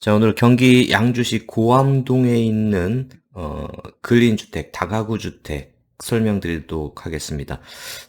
자, 오늘 경기 양주시 고암동에 있는 어, 근린주택, 다가구 주택 설명드리도록 하겠습니다.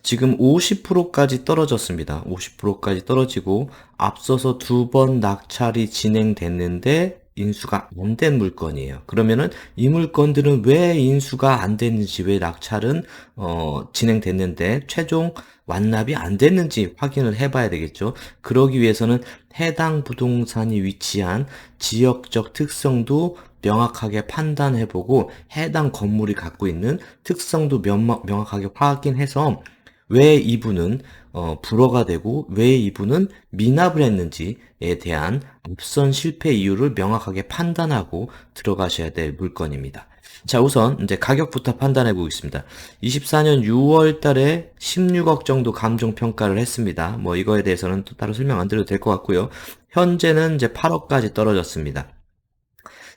지금 50%까지 떨어졌습니다. 50%까지 떨어지고 앞서서 두 번 낙찰이 진행됐는데 인수가 안 된 물건이에요. 그러면은 이 물건들은 왜 인수가 안 됐는지, 왜 낙찰은 어, 진행됐는데 최종 완납이 안 됐는지 확인을 해봐야 되겠죠. 그러기 위해서는 해당 부동산이 위치한 지역적 특성도 명확하게 판단해보고 해당 건물이 갖고 있는 특성도 명확, 명확하게 확인해서 왜 이분은 어, 불허가 되고 왜 이분은 미납을 했는지에 대한 앞선 실패 이유를 명확하게 판단하고 들어가셔야 될 물건입니다. 자, 우선 이제 가격부터 판단해 보겠습니다. 24년 6월 달에 16억 정도 감정 평가를 했습니다. 뭐 이거에 대해서는 또 따로 설명 안 드려도 될 것 같고요. 현재는 이제 8억까지 떨어졌습니다.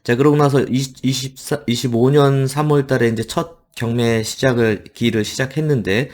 자, 그러고 나서 20, 24, 25년 3월 달에 이제 첫 경매 시작을, 기를 시작했는데,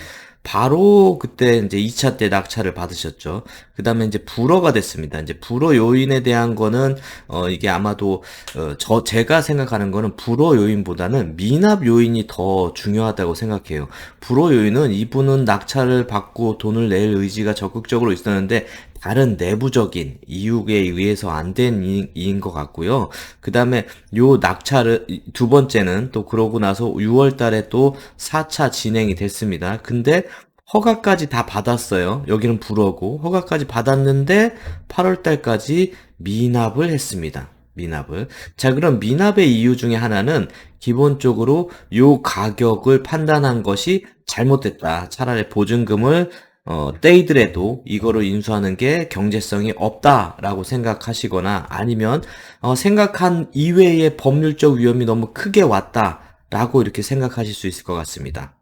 바로 그때 이제 2차 때 낙찰을 받으셨죠. 그 다음에 이제 불어가 됐습니다. 이제 불어 요인에 대한 거는, 어, 이게 아마도, 어, 저, 제가 생각하는 거는 불어 요인보다는 미납 요인이 더 중요하다고 생각해요. 불어 요인은 이분은 낙찰을 받고 돈을 낼 의지가 적극적으로 있었는데, 다른 내부적인 이유에 의해서 안 된 이인 것 같고요. 그 다음에 요 낙찰을, 두 번째는 또 그러고 나서 6월 달에 또 4차 진행이 됐습니다. 근데 허가까지 다 받았어요. 여기는 불어고 허가까지 받았는데 8월 달까지 미납을 했습니다. 미납을. 자, 그럼 미납의 이유 중에 하나는 기본적으로 요 가격을 판단한 것이 잘못됐다. 차라리 보증금을 어, 떼이더라도 이거를 인수하는 게 경제성이 없다라고 생각하시거나 아니면 어, 생각한 이외의 법률적 위험이 너무 크게 왔다라고 이렇게 생각하실 수 있을 것 같습니다.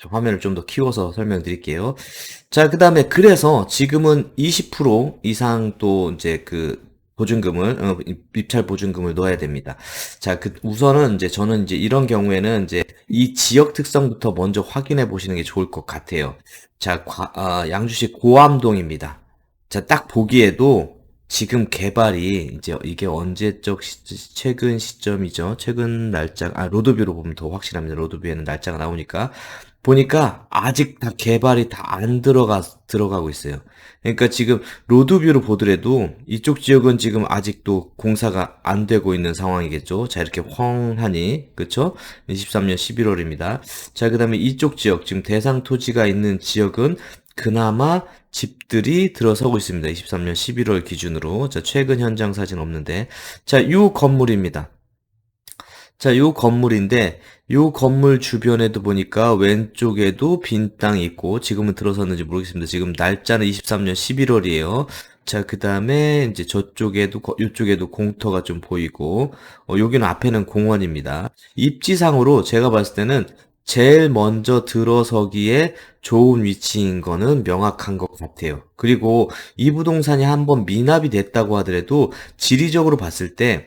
자, 화면을 좀 더 키워서 설명드릴게요. 자, 그 다음에 그래서 지금은 20% 이상 또 이제 그 보증금을 어, 입찰 보증금을 넣어야 됩니다. 자, 그 우선은 이제 저는 이제 이런 경우에는 이제 이 지역 특성부터 먼저 확인해 보시는 게 좋을 것 같아요. 자, 과, 아, 양주시 고암동입니다. 자, 딱 보기에도 지금 개발이 이제 이게 언제적 시, 최근 시점이죠. 최근 날짜 아 로드뷰로 보면 더 확실합니다. 로드뷰에는 날짜가 나오니까 보니까 아직 다 개발이 다 안 들어가 들어가고 있어요. 그러니까 지금 로드뷰로 보더라도 이쪽 지역은 지금 아직도 공사가 안 되고 있는 상황이겠죠. 자, 이렇게 황하니 그렇죠? 23년 11월입니다. 자, 그다음에 이쪽 지역 지금 대상 토지가 있는 지역은 그나마 집들이 들어서고 있습니다. 23년 11월 기준으로. 자, 최근 현장 사진 없는데. 자, 이 건물입니다. 자, 요 건물인데, 요 건물 주변에도 보니까 왼쪽에도 빈 땅이 있고, 지금은 들어섰는지 모르겠습니다. 지금 날짜는 23년 11월이에요. 자, 그 다음에 이제 저쪽에도, 이쪽에도 공터가 좀 보이고, 어, 여기는 앞에는 공원입니다. 입지상으로 제가 봤을 때는 제일 먼저 들어서기에 좋은 위치인 거는 명확한 것 같아요. 그리고 이 부동산이 한번 미납이 됐다고 하더라도 지리적으로 봤을 때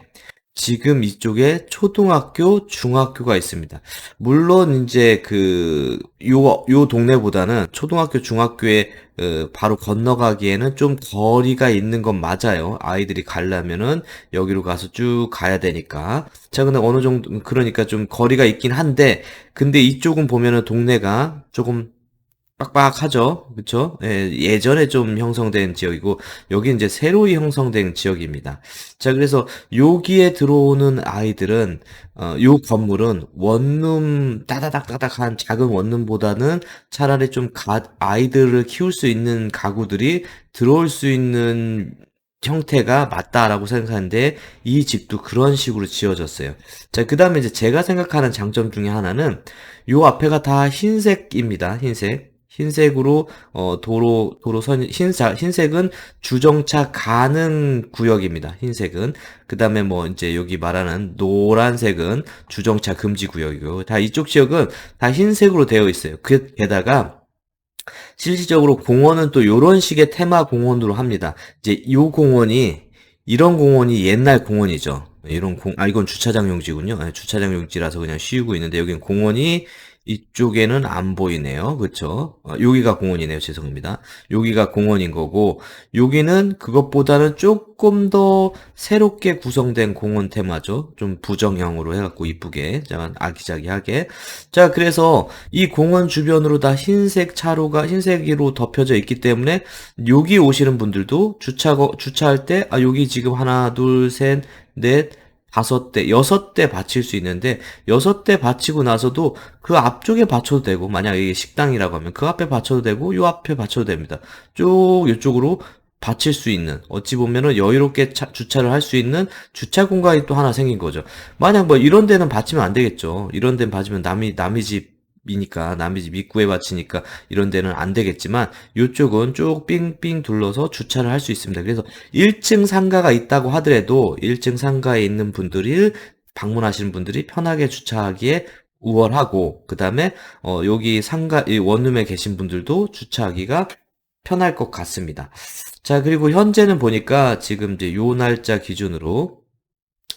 지금 이쪽에 초등학교, 중학교가 있습니다. 물론 이제 그 요 요 동네보다는 초등학교, 중학교에 어, 바로 건너가기에는 좀 거리가 있는 건 맞아요. 아이들이 가려면은 여기로 가서 쭉 가야 되니까. 자, 근데 어느 정도 그러니까 좀 거리가 있긴 한데 근데 이쪽은 보면은 동네가 조금 빡빡하죠. 그쵸? 예, 예전에 좀 형성된 지역이고, 여기 이제 새로이 형성된 지역입니다. 자, 그래서 여기에 들어오는 아이들은, 어, 요 건물은 원룸, 따다닥 따닥한 작은 원룸보다는 차라리 좀 가, 아이들을 키울 수 있는 가구들이 들어올 수 있는 형태가 맞다라고 생각하는데 이 집도 그런 식으로 지어졌어요. 자, 그 다음에 이제 제가 생각하는 장점 중에 하나는 요 앞에가 다 흰색입니다. 흰색. 흰색으로 어, 도로 도로선 흰색 흰색은 주정차 가능 구역입니다. 흰색은 그다음에 뭐 이제 여기 말하는 노란색은 주정차 금지 구역이고 다 이쪽 지역은 다 흰색으로 되어 있어요. 그 게다가 실질적으로 공원은 또 이런 식의 테마 공원으로 합니다. 이제 이 공원이 이런 공원이 옛날 공원이죠. 이런 공, 아, 이건 주차장 용지군요. 네, 주차장 용지라서 그냥 씌우고 있는데, 여기는 공원이 이쪽에는 안 보이네요. 그쵸? 어, 여기가 공원이네요. 죄송합니다. 여기가 공원인 거고, 여기는 그것보다는 조금 더 새롭게 구성된 공원 테마죠. 좀 부정형으로 해갖고 이쁘게, 아기자기하게. 자, 그래서 이 공원 주변으로 다 흰색 차로가 흰색으로 덮여져 있기 때문에 여기 오시는 분들도 주차, 주차할 때, 아, 여기 지금 하나, 둘, 셋, 넷, 다섯 대, 여섯 대 받칠 수 있는데, 여섯 대 받치고 나서도 그 앞쪽에 받쳐도 되고, 만약 이게 식당이라고 하면 그 앞에 받쳐도 되고, 요 앞에 받쳐도 됩니다. 쭉 이쪽으로 받칠 수 있는, 어찌 보면은 여유롭게 차- 주차를 할 수 있는 주차 공간이 또 하나 생긴 거죠. 만약 뭐 이런 데는 받치면 안 되겠죠. 이런 데는 받치면 남이, 남의 집 이니까, 남의 집 입구에 받치니까 이런 데는 안 되겠지만, 이쪽은 쭉 삥삥 둘러서 주차를 할 수 있습니다. 그래서 1층 상가가 있다고 하더라도 1층 상가에 있는 분들이 방문하시는 분들이 편하게 주차하기에 우월하고 그 다음에 어 여기 상가 이 원룸에 계신 분들도 주차하기가 편할 것 같습니다. 자, 그리고 현재는 보니까 지금 이제 요 날짜 기준으로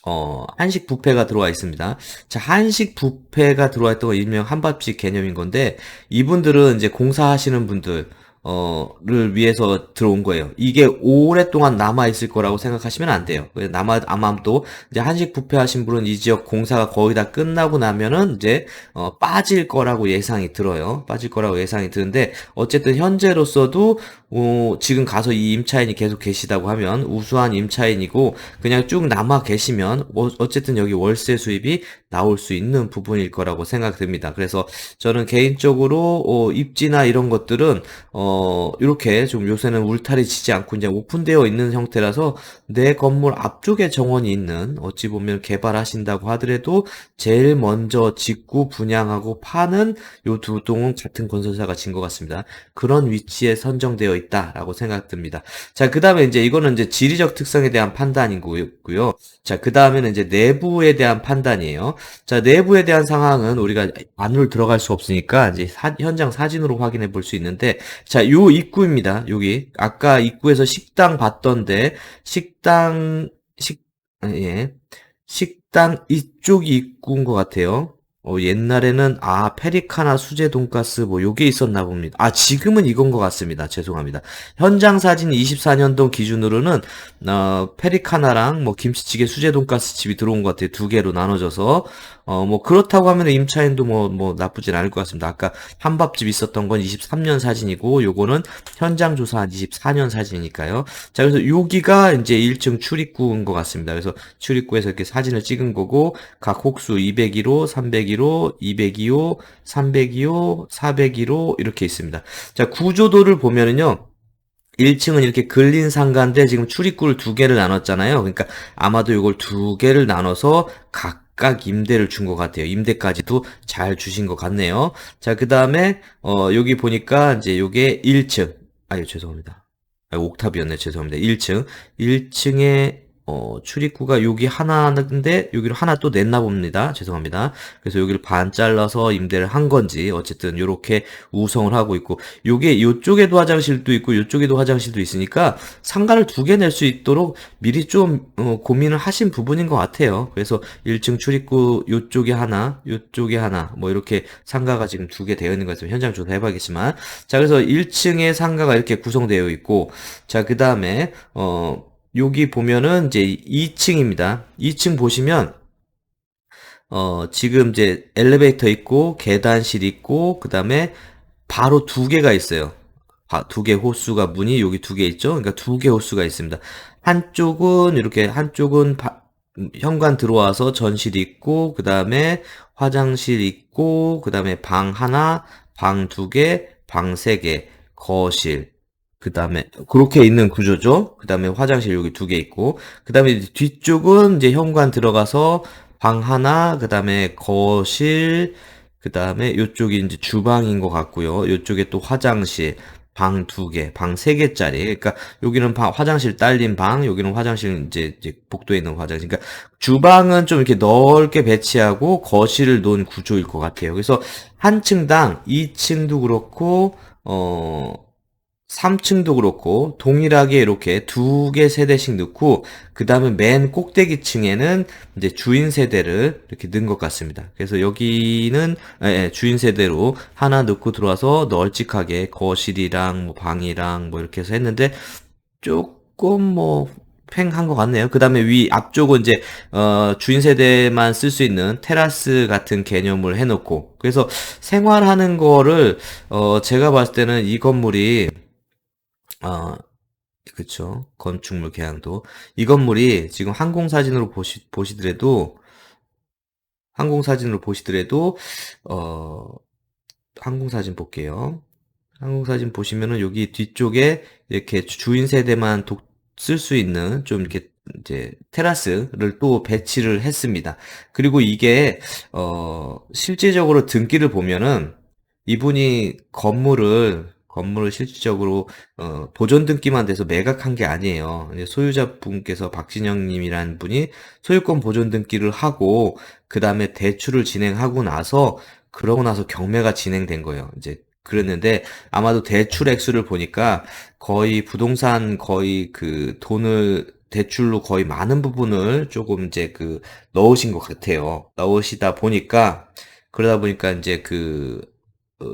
어, 한식 뷔페가 들어와 있습니다. 자, 한식 뷔페가 들어와 있던 건 일명 한밥집 개념인 건데, 이분들은 이제 공사하시는 분들, 어, 를 위해서 들어온 거예요. 이게 오랫동안 남아 있을 거라고 생각하시면 안 돼요. 그래서 남아, 아마도 이제 한식 뷔페 하신 분은 이 지역 공사가 거의 다 끝나고 나면은 이제, 어, 빠질 거라고 예상이 들어요. 빠질 거라고 예상이 드는데, 어쨌든 현재로서도, 어, 지금 가서 이 임차인이 계속 계시다고 하면 우수한 임차인이고, 그냥 쭉 남아 계시면, 어, 어쨌든 여기 월세 수입이 나올 수 있는 부분일 거라고 생각됩니다. 그래서 저는 개인적으로, 어, 입지나 이런 것들은, 어, 이렇게 좀 요새는 울타리 치지 않고 이제 오픈되어 있는 형태라서 내 건물 앞쪽에 정원이 있는 어찌 보면 개발하신다고 하더라도 제일 먼저 짓고 분양하고 파는 요 두 동은 같은 건설사가 진 것 같습니다. 그런 위치에 선정되어 있다라고 생각됩니다. 자, 그 다음에 이제 이거는 이제 지리적 특성에 대한 판단인 거고요. 자, 그 다음에는 이제 내부에 대한 판단이에요. 자, 내부에 대한 상황은 우리가 안으로 들어갈 수 없으니까 이제 사- 현장 사진으로 확인해 볼 수 있는데 자, 요 입구입니다. 여기 아까 입구에서 식당 봤던데 식 당식 아, 예. 식당 이쪽이 입구인 것 같아요. 어, 옛날에는 아 페리카나 수제 돈가스 뭐 요게 있었나 봅니다. 아 지금은 이건 것 같습니다. 죄송합니다. 현장 사진 24년도 기준으로는 어, 페리카나랑 뭐 김치찌개 수제 돈가스 집이 들어온 것 같아요. 두 개로 나눠져서 어 뭐 그렇다고 하면 임차인도 뭐뭐 나쁘진 않을 것 같습니다. 아까 한밥집 있었던 건 23년 사진이고 요거는 현장 조사한 24년 사진이니까요. 자 그래서 여기가 이제 1층 출입구인 것 같습니다. 그래서 출입구에서 이렇게 사진을 찍은 거고 각 혹수 202호, 302호, 202호, 302호, 402호 이렇게 있습니다. 자 구조도를 보면은요. 1층은 이렇게 근린 상가인데 지금 출입구를 두 개를 나눴잖아요. 그러니까 아마도 이걸 두 개를 나눠서 각각 임대를 준 것 같아요. 임대까지도 잘 주신 것 같네요. 자, 그 다음에 어 여기 보니까 이제 요게 1층. 아유 죄송합니다. 아, 옥탑이었네. 죄송합니다. 1층. 1층에 어, 출입구가 여기 하나인데 여기로 하나 또 냈나 봅니다. 죄송합니다. 그래서 여기를 반 잘라서 임대를 한 건지 어쨌든 이렇게 우성을 하고 있고 요게 이쪽에도 화장실도 있고 이쪽에도 화장실도 있으니까 상가를 두 개 낼 수 있도록 미리 좀 어, 고민을 하신 부분인 것 같아요. 그래서 1층 출입구 요쪽에 하나, 요쪽에 하나 뭐 이렇게 상가가 지금 두 개 되어 있는 것 같아요. 현장 조사 해 봐야겠지만 자 그래서 1층에 상가가 이렇게 구성되어 있고 자 그 다음에 어 여기 보면은 이제 2층입니다. 2층 보시면 어 지금 이제 엘리베이터 있고 계단실 있고 그다음에 바로 두 개가 있어요. 두 개 호수가 문이 여기 두 개 있죠. 그러니까 두 개 호수가 있습니다. 한쪽은 이렇게 한쪽은 바- 음, 현관 들어와서 전실 있고 그다음에 화장실 있고 그다음에 방 하나, 방 두 개, 방 세 개, 거실 그 다음에 그렇게 있는 구조죠. 그 다음에 화장실 여기 두 개 있고 그 다음에 뒤쪽은 이제 현관 들어가서 방 하나 그 다음에 거실 그 다음에 이쪽이 이제 주방인 것 같고요. 이쪽에 또 화장실 방 두 개, 방 세 개짜리. 그러니까 여기는 방, 화장실 딸린 방, 여기는 화장실 이제, 이제 복도에 있는 화장실. 그러니까 주방은 좀 이렇게 넓게 배치하고 거실을 놓은 구조일 것 같아요. 그래서 한 층당 2층도 그렇고 어 3층도 그렇고 동일하게 이렇게 두 개 세대씩 넣고 그 다음에 맨 꼭대기 층에는 이제 주인 세대를 이렇게 넣은 것 같습니다. 그래서 여기는 예, 예, 주인 세대로 하나 넣고 들어와서 널찍하게 거실이랑 뭐 방이랑 뭐 이렇게 해서 했는데 조금 뭐 팽한 것 같네요. 그 다음에 위 앞쪽은 이제 어, 주인 세대만 쓸 수 있는 테라스 같은 개념을 해놓고 그래서 생활하는 거를 어, 제가 봤을 때는 이 건물이 어, 그쵸 건축물 계양도 이 건물이 지금 항공 사진으로 보시 보시더라도 항공 사진으로 보시더라도 어, 항공 사진 볼게요. 항공 사진 보시면은 여기 뒤쪽에 이렇게 주인 세대만 독쓸수 있는 좀 이렇게 이제 테라스를 또 배치를 했습니다. 그리고 이게 어 실질적으로 등기를 보면은 이분이 건물을 건물을 실질적으로 어 보존 등기만 돼서 매각한 게 아니에요. 소유자분께서 박진영 님이라는 분이 소유권 보존 등기를 하고 그 다음에 대출을 진행하고 나서 그러고 나서 경매가 진행된 거예요. 이제 그랬는데 아마도 대출 액수를 보니까 거의 부동산 거의 그 돈을 대출로 거의 많은 부분을 조금 이제 그 넣으신 것 같아요. 넣으시다 보니까 그러다 보니까 이제 그 어,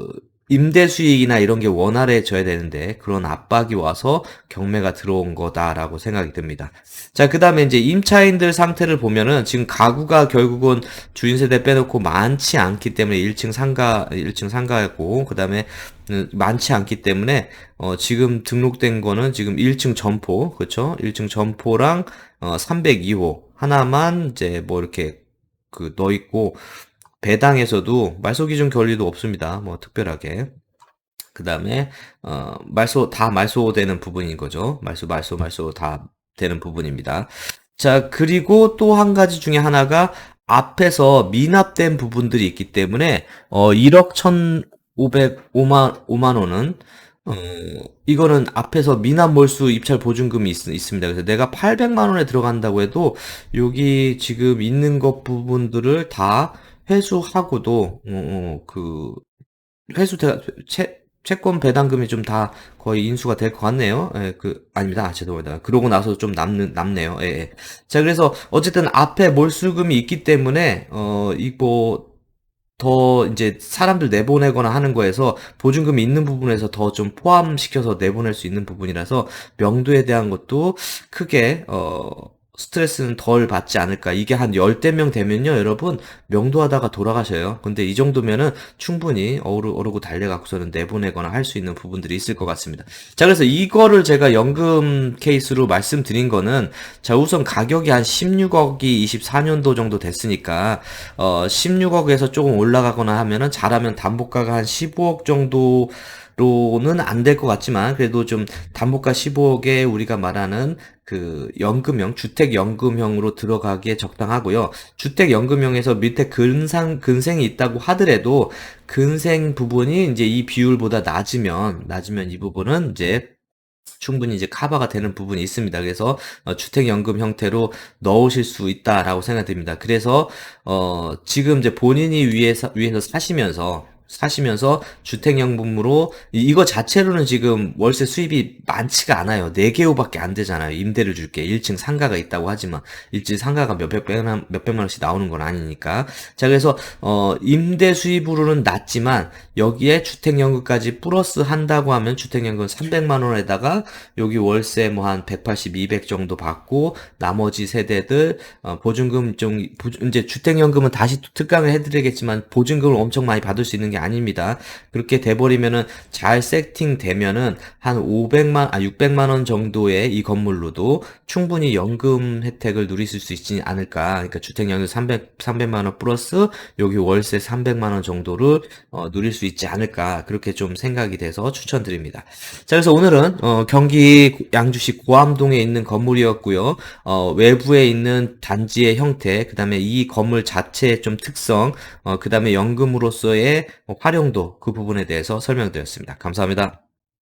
임대 수익이나 이런 게 원활해져야 되는데 그런 압박이 와서 경매가 들어온 거다라고 생각이 듭니다. 자, 그 다음에 이제 임차인들 상태를 보면은 지금 가구가 결국은 주인 세대 빼놓고 많지 않기 때문에 1층 상가, 1층 상가였고, 그 다음에 음, 많지 않기 때문에 어, 지금 등록된 거는 지금 1층 점포, 그쵸? 1층 점포랑 어, 302호 하나만 이제 뭐 이렇게 그 넣어 있고 배당에서도 말소 기준 권리도 없습니다. 뭐 특별하게. 그 다음에 어, 말소 다 말소되는 부분인 거죠. 말소 말소 말소 다 되는 부분입니다. 자 그리고 또 한 가지 중에 하나가 앞에서 미납된 부분들이 있기 때문에 어, 1억 1,505만 5만 원은 어, 이거는 앞에서 미납 몰수 입찰 보증금이 있, 있습니다. 그래서 내가 800만 원에 들어간다고 해도 여기 지금 있는 것 부분들을 다 회수하고도 어, 어, 그 회수 대, 채, 채권 배당금이 좀 다 거의 인수가 될 것 같네요. 예, 그 아닙니다. 아, 죄송합니다. 그러고 나서 좀 남는 남네요. 예, 예. 자, 그래서 어쨌든 앞에 몰수금이 있기 때문에 어 이거 더 이제 사람들 내보내거나 하는 거에서 보증금이 있는 부분에서 더 좀 포함시켜서 내보낼 수 있는 부분이라서 명도에 대한 것도 크게 어 스트레스는 덜 받지 않을까. 이게 한 열대 명 되면요, 여러분, 명도하다가 돌아가셔요. 근데 이 정도면은 충분히 어르, 어르고 달래갖고서는 내보내거나 할 수 있는 부분들이 있을 것 같습니다. 자, 그래서 이거를 제가 연금 케이스로 말씀드린 거는, 자, 우선 가격이 한 16억이 24년도 정도 됐으니까, 어, 16억에서 조금 올라가거나 하면은 잘하면 담보가가 한 15억 정도 로는 안 될 것 같지만 그래도 좀 담보가 15억에 우리가 말하는 그 연금형 주택 연금형으로 들어가기에 적당하고요. 주택 연금형에서 밑에 근상 근생이 있다고 하더라도 근생 부분이 이제 이 비율보다 낮으면 낮으면 이 부분은 이제 충분히 이제 커버가 되는 부분이 있습니다. 그래서 어, 주택연금 형태로 넣으실 수 있다라고 생각됩니다. 그래서 어, 지금 이제 본인이 위에서 위에서 사시면서 사시면서 주택연금으로 이거 자체로는 지금 월세 수입이 많지가 않아요. 4개 호밖에 안 되잖아요. 임대를 줄게. 1층 상가가 있다고 하지만 1층 상가가 몇백만 몇백만 원씩 나오는 건 아니니까. 자, 그래서 어 임대 수입으로는 낮지만 여기에 주택연금까지 플러스 한다고 하면 주택연금 300만 원에다가 여기 월세 뭐 한 180, 200 정도 받고 나머지 세대들 어 보증금 좀 이제 주택연금은 다시 특강을 해드리겠지만 보증금을 엄청 많이 받을 수 있는 게 아닙니다. 그렇게 돼버리면은 잘 세팅되면은 한 500만, 아, 600만 원 정도의 이 건물로도 충분히 연금 혜택을 누리실 수 있지 않을까. 그러니까 주택연금 300, 300만 원 플러스 여기 월세 300만 원 정도를 어, 누릴 수 있지 않을까. 그렇게 좀 생각이 돼서 추천드립니다. 자, 그래서 오늘은 어, 경기 양주시 고암동에 있는 건물이었고요. 어, 외부에 있는 단지의 형태, 그 다음에 이 건물 자체의 좀 특성, 어, 그 다음에 연금으로서의 활용도 그 부분에 대해서 설명드렸습니다. 감사합니다.